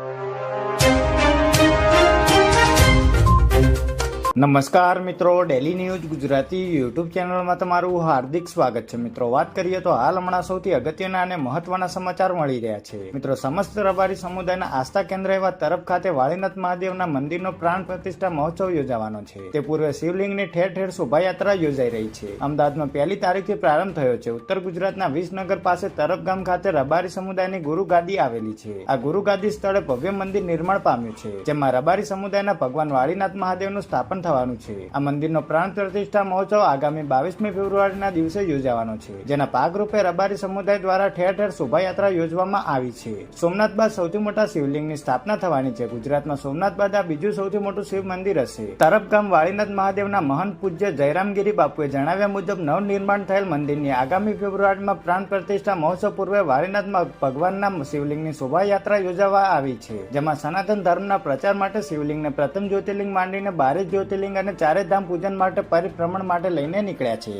you. નમસ્કાર મિત્રો daily news Gujarati YouTube ચેનલમાં તમારું હાર્દિક સ્વાગત છે. મિત્રો, વાત કરીએ તો હાલ હમણાં સૌથી અગત્યના અને મહત્વના સમાચાર મળી રહ્યા છે. મિત્રો, સમસ્ત રબારી સમુદાયના આસ્થા કેન્દ્ર એવા તરફ ખાતે વાળીનાથ મહાદેવના મંદિરનો પ્રાણ પ્રતિષ્ઠા મહોત્સવ યોજાવાનો છે. તે પૂર્વે શિવલિંગની ઠેર ઠેર શોભાયાત્રા યોજાઈ રહી છે. અમદાવાદમાં પહેલી તારીખથી પ્રારંભ થયો છે. ઉત્તર ગુજરાતના વિસનગર પાસે તરફ ગામ ખાતે રબારી સમુદાયની ગુરુગાદી આવેલી છે. આ ગુરુગાદી સ્થળે ભવ્ય મંદિર નિર્માણ પામ્યું છે, જેમાં રબારી સમુદાયના ભગવાન વાળીનાથ મહાદેવનું સ્થાપન થવાનું છે. આ મંદિરનો પ્રાણ પ્રતિષ્ઠા મહોત્સવ આગામી બાવીસમી ફેબ્રુઆરીના દિવસે યોજાવાનો છે. જેના ભાગરૂપે રબારી સમુદાય દ્વારા ઠેર ઠેર શોભાયાત્રા યોજવામાં આવી છે. સોમનાથ બાદ સૌથી મોટા શિવલિંગની સ્થાપના થવાની છે. ગુજરાતમાં સોમનાથ બાદ આ બીજું સૌથી મોટું શિવ મંદિર હશે. તરફ ગામ વાળીનાથ મહાદેવના મહાન પૂજ્ય જયરામગીરી બાપુએ જણાવ્યા મુજબ નવનિર્માણ થયેલ મંદિરની આગામી ફેબ્રુઆરીમાં પ્રાણ પ્રતિષ્ઠા મહોત્સવ પૂર્વે વાળીનાથમાં ભગવાનના શિવલિંગની શોભાયાત્રા યોજાવા આવી છે. જેમાં સનાતન ધર્મના પ્રચાર માટે શિવલિંગને પ્રથમ જ્યોતિર્લિંગ માંડીને બારે જ્યોતિર્લિંગ અને ચારે ધામ પૂજન માટે પરિભ્રમણ માટે લઈને નીકળ્યા છે.